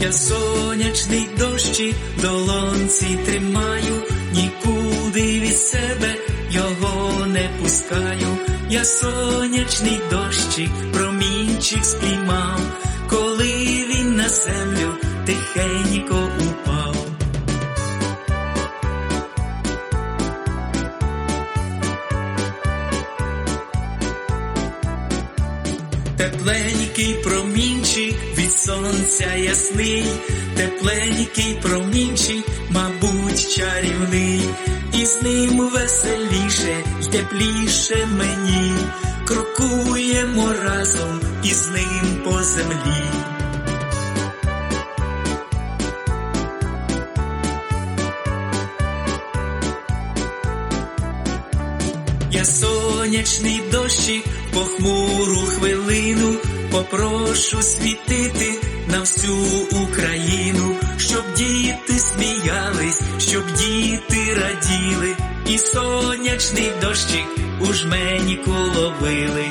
Я сонячний дощі долонці тримаю, нікуди від себе його не пускаю. Я сонячний дощик, промінчик спіймав, коли він на землю тихенько упав. Тепленький промінчик від сонця ясний, тепленький промінчик, мабуть, чарівний, і з ним веселіше й тепліше мені, крокуємо разом із ним по землі. Я сонячний дощик похмуру хвилину. Попрошу світити на всю Україну, щоб діти сміялись, щоб діти раділи, і сонячний дощик у жменьку ловили.